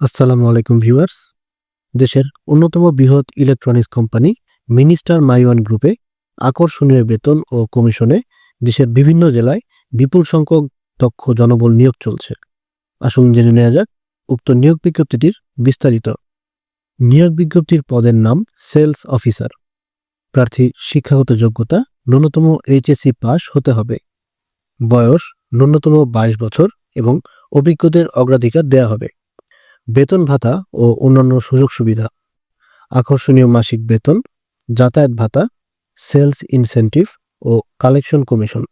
আসসালামু আলাইকুম ভিউয়ার্স। দেশের অন্যতম বৃহৎ ইলেকট্রনিক্স কোম্পানি মিনিস্টার মাইওয়ান গ্রুপে আকর্ষণীয় বেতন ও কমিশনে দেশের বিভিন্ন জেলায় বিপুল সংখ্যক দক্ষ জনবল নিয়োগ চলছে। আসুন জেনে নেওয়া যাক উক্ত নিয়োগ বিজ্ঞপ্তিটির বিস্তারিত। নিয়োগ বিজ্ঞপ্তির পদের নাম সেলস অফিসার। প্রার্থী শিক্ষাগত যোগ্যতা ন্যূনতম এইচএসসি পাস হতে হবে। বয়স ন্যূনতম বাইশ বছর এবং অভিজ্ঞদের অগ্রাধিকার দেয়া হবে। বেতন ভাতা ও অন্যান্য সুযোগ সুবিধা। আকর্ষণীয় মাসিক বেতন, যাতায়াত ভাতা, সেলস ইনসেন্টিভ ও কালেকশন কমিশন।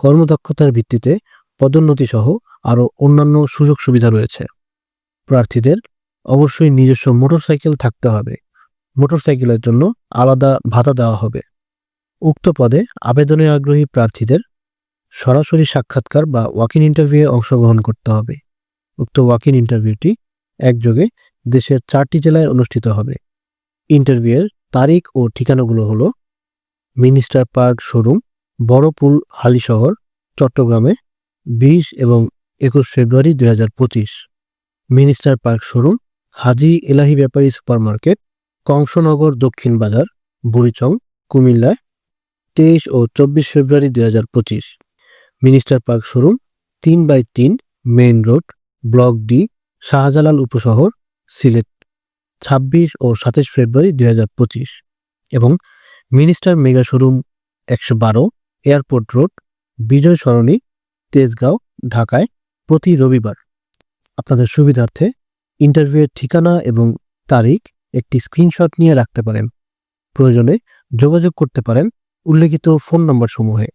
কর্মদক্ষতার ভিত্তিতে পদোন্নতি সহ আরও অন্যান্য সুযোগ সুবিধা রয়েছে। প্রার্থীদের অবশ্যই নিজস্ব মোটরসাইকেল থাকতে হবে। মোটরসাইকেলের জন্য আলাদা ভাতা দেওয়া হবে। উক্ত পদে আবেদনে আগ্রহী প্রার্থীদের সরাসরি সাক্ষাৎকার বা ওয়াক ইন ইন্টারভিউয়ে অংশগ্রহণ করতে হবে। উক্ত ওয়াক ইন ইন্টারভিউটি একযোগে দেশের চারটি জেলায় অনুষ্ঠিত হবে। ইন্টারভিউয়ের তারিখ ও ঠিকানাগুলো হলো minister park showroom, Boropul, Halishahar, চট্টগ্রামে বিশ এবং একুশ ফেব্রুয়ারি দুই পঁচিশ। Minister park showroom, Haji Elahi Bepari supermarket, Kangshanagar দক্ষিণ বাজার, বুড়িচং কুমিল্লায় তেইশ ও চব্বিশ ফেব্রুয়ারি দুই হাজার পঁচিশ। মিনিস্টার পার্ক শোরুম, তিন বাই তিন main road, block D Shahjalal উপশহর, সিলেট, ছাব্বিশ ও সাতাশ ফেব্রুয়ারি দুই হাজার পঁচিশ এবং মিনিস্টার মেগা শোরুম একশো বারো, এয়ারপোর্ট রোড, বিজয় সরণি, তেজগাঁও, ঢাকায় প্রতি রবিবার। আপনাদের সুবিধার্থে ইন্টারভিউয়ের ঠিকানা এবং তারিখ একটি স্ক্রিনশট নিয়ে রাখতে পারেন। প্রয়োজনে যোগাযোগ করতে পারেন উল্লেখিত ফোন নম্বর সমূহে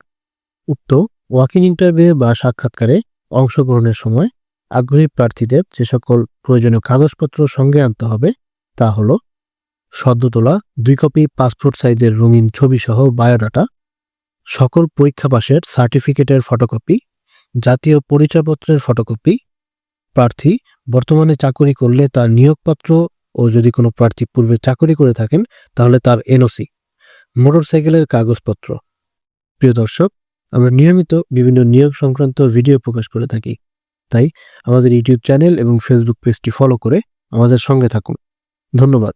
উক্ত ওয়াকিং ইন্টারভিউ বা সাক্ষাৎকারে অংশগ্রহণের সময় আগ্রহী প্রার্থীদের যে সকল প্রয়োজনীয় কাগজপত্র সঙ্গে আনতে হবে, তা হল সদ্য তোলা দুই কপি পাসপোর্ট সাইজের রঙিন ছবি সহ বায়োডাটা, সকল পরীক্ষা পাশের সার্টিফিকেটের ফটোকপি, জাতীয় পরিচয়পত্রের ফটোকপি, প্রার্থী বর্তমানে চাকরি করলে তার নিয়োগপত্র ও যদি কোনো প্রার্থী পূর্বে চাকরি করে থাকেন, তাহলে তার এনওসি, মোটরসাইকেলের কাগজপত্র। প্রিয় দর্শক, আমরা নিয়মিত বিভিন্ন নিয়োগ সংক্রান্ত ভিডিও প্রকাশ করে থাকি। তাই আমাদের ইউটিউব চ্যানেল এবং ফেসবুক পেজটি ফলো করে আমাদের সঙ্গে থাকুন। ধন্যবাদ।